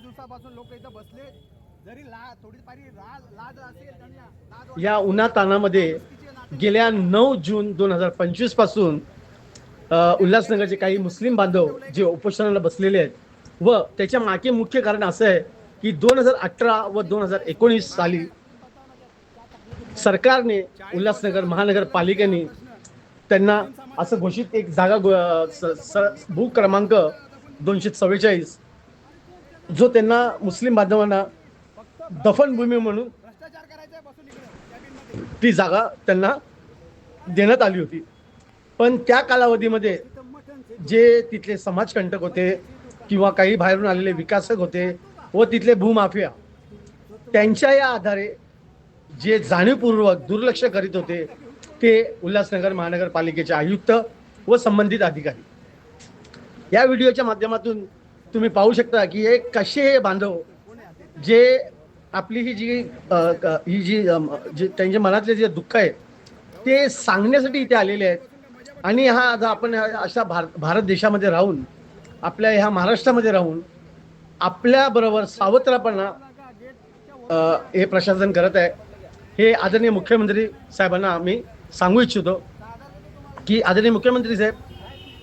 दिवसापासून लोक इथं बसले. जरी ला लाज असेल त्यांना. या उन्हातानामध्ये गेल्या नऊ जून दोन हजार पंचवीसपासून उल्हासनगरचे काही मुस्लिम बांधव जे उपोषणाला बसलेले आहेत व त्याच्यामागे मुख्य कारण असं आहे की दोन हजार अठरा व दोन हजार एकोणीस साली सरकारने उल्हासनगर महानगरपालिकेने त्यांना असं घोषित एक जागा भू क्रमांक दोनशे चव्वेचाळीस. जो त्यांना मुस्लिम बांधवांना दफनभूमी म्हणून ती जागा त्यांना देण्यात आली होती. पण त्या कालावधीमध्ये जे तिथले समाजकंटक होते किंवा काही बाहेरून आलेले विकासक होते व तिथले भूमाफिया त्यांच्या या आधारे जे जाणीवपूर्वक दुर्लक्ष करीत होते ते उल्हासनगर महानगरपालिकेचे आयुक्त व संबंधित अधिकारी. या व्हिडिओच्या माध्यमातून तुम्ही पाहू शकता की हे कसे हे बांधव जे आपली ही जी ही जी जे त्यांच्या मनातले जे दुःख आहे ते सांगण्यासाठी इथे आलेले आहेत. आणि हा आता आपण अशा भार भारत देशामध्ये राहून आपल्या ह्या महाराष्ट्रामध्ये राहून आपल्याबरोबर सावत्रपणा हे प्रशासन करत आहे. हे आदरणीय मुख्यमंत्री साहेबांना आम्ही सांगू इच्छितो की आदरणीय मुख्यमंत्री साहेब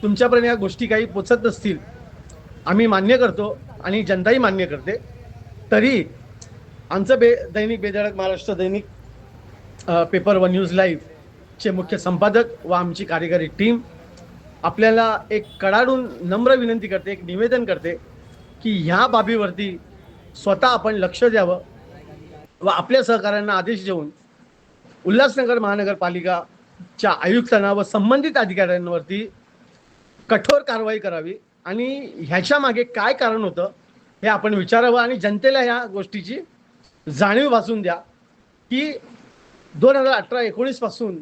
तुमच्यापर्यंत या गोष्टी काही पोचत नसतील. आम्ही मान्य करतो आणि जनताही मान्य करते. तरी आमचं बे दैनिक बेधडक महाराष्ट्र दैनिक पेपर व न्यूज लाईव्हचे मुख्य संपादक व आमची कार्यकारी टीम आपल्याला एक कडाडून नम्र विनंती करते एक निवेदन करते की ह्या बाबीवरती स्वतः आपण लक्ष द्यावं व आपल्या सहकाऱ्यांना आदेश देऊन उल्हासनगर महानगरपालिकाच्या आयुक्तांना व संबंधित अधिकाऱ्यांवरती कठोर कारवाई करावी. आणि ह्याच्या मागे काय कारण होतं हे आपण विचारावं आणि जनतेला ह्या गोष्टीची जाणीव वाचून द्या की दोन हजार अठरा एकोणीसपासून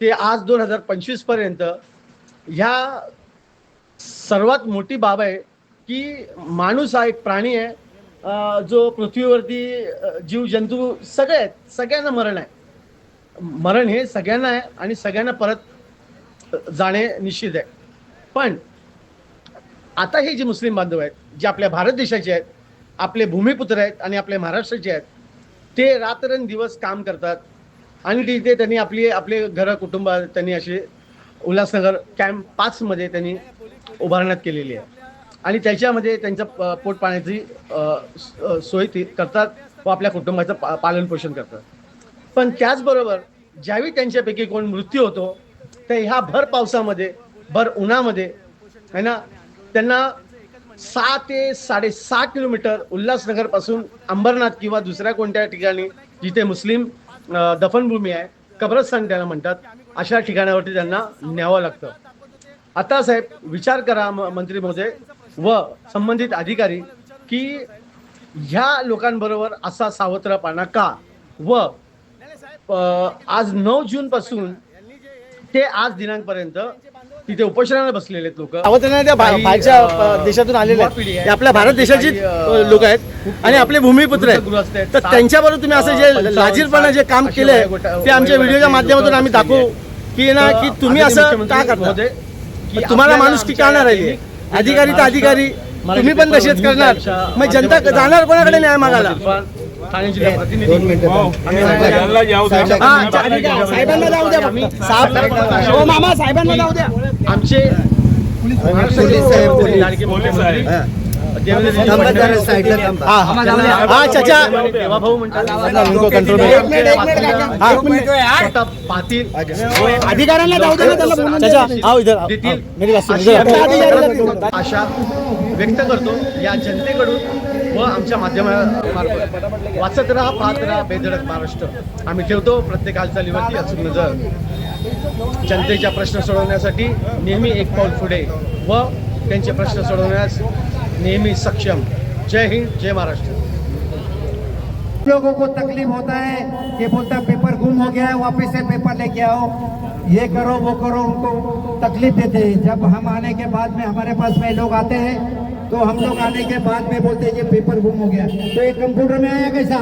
ते आज दोन हजार पंचवीसपर्यंत ह्या सर्वात मोठी बाब आहे की माणूस हा एक प्राणी आहे. जो पृथ्वीवरती जीव जंतू सगळे आहेत. सगळ्यांना मरण आहे. मरण हे सगळ्यांना आहे आणि सगळ्यांना परत जाणे निश्चित आहे. पण आता हे जे मुस्लिम बांधव आहेत जे आपल्या भारत देशाचे आहेत आपले भूमिपुत्र आहेत आणि आपले महाराष्ट्राचे आहेत ते रात्रंदिवस काम करतात. आणि तिथे त्यांनी आपली आपले घरं कुटुंब त्यांनी असे उल्हासनगर कॅम्प पाचमध्ये त्यांनी उभारण्यात केलेली आहे. आणि त्याच्यामध्ये त्यांचं प- पोटपाण्याची सोय ती करतात व आपल्या कुटुंबाचं पा पालनपोषण करतात. पण त्याचबरोबर ज्यावेळी त्यांच्यापैकी कोण मृत्यू होतो तर ह्या भर पावसामध्ये भर उन्हामध्ये. है ना? त्यांना सहा ते साडेसहा किलोमीटर उल्हासनगरपासून अंबरनाथ किंवा दुसऱ्या कोणत्या ठिकाणी जिथे मुस्लिम दफनभूमी आहे कब्रस्तान त्याला म्हणतात अशा ठिकाणावरती त्यांना न्यावं लागतं. आता साहेब विचार करा म- मंत्री महोदय व संबंधित अधिकारी की ह्या लोकांबरोबर असा सावत्रपणा का? व आज नऊ जून पासून ते आज दिनांकपर्यंत तिथे उपोषणाला बसलेले लोक. सावधान त्या बाहेरच्या अ, देशातून आलेले आहेत. आपल्या भारत देशाची लोक आहेत. आणि आपले भूमिपुत्र आहेत. तर त्यांच्याबरोबर तुम्ही असं जे लाजीरपणा जे काम केलंय ते आमच्या व्हिडिओच्या माध्यमातून आम्ही दाखवू की ना की तुम्ही असं का करता? तुम्हाला माणूस की का नाही राहिली अधिकारी तर अधिकारी. तुम्ही पण तसेच करणार. मग जनता जाणार कोणाकडे न्याय मागायला? ठाणे जिल्हा प्रतिनिधी. हा, साहेबांना जाऊ द्या. फक्त. साहेब हो मामा साहेबांना जाऊ द्या. आमचे पोलीस साहेब, पोलीस. लाडके मुख्यमंत्री देवेंद्रजी थांबा फडणवीस जरा साईडला थांबा. चाचा. देवाभाऊ म्हणतात उनको control में. एक मिनिट, एक मिनिट, काका. एक मिनिट. स्वतः पाटील अधिकाऱ्यांना जाऊ द्या ना त्याला बोलून चाचा आओ इधर आओ. देतील. मेरी बात सुन अशी इधर. आशा व्यक्त करतो या जनतेकडून व आमच्या माध्यमामार्फत. वाचत राहा पाहत राहा बेधडक महाराष्ट्र. आम्ही ठेवतो प्रत्येक हालचालीवरती अचूक नजर. जनतेच्या प्रश्न सोडवण्यासाठी नेहमी एक पाऊल पुढे. व त्यांचे प्रश्न सोडवण्यास नेहमी सक्षम. जय हिंद, जय महाराष्ट्र. लोगों को तकलीफ़ होता है ये बोलता पेपर गुम हो गया है, वापस से पेपर लेके आओ। ये करो, वो करो, उनको तकलीफ़ देते हैं। जब हम आने के बाद में हमारे पास में लोग आते हैं तो हम लोग आने के बाद में बोलते हैं, ये पेपर गुम हो गया तो ये कंप्यूटर में आया कैसा?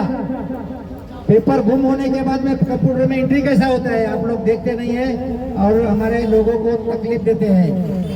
पेपर गुम होने के बाद में कंप्यूटर में एंट्री कैसा होता है? आप लोग देखते नहीं है और हमारे लोगों को तकलीफ देते हैं।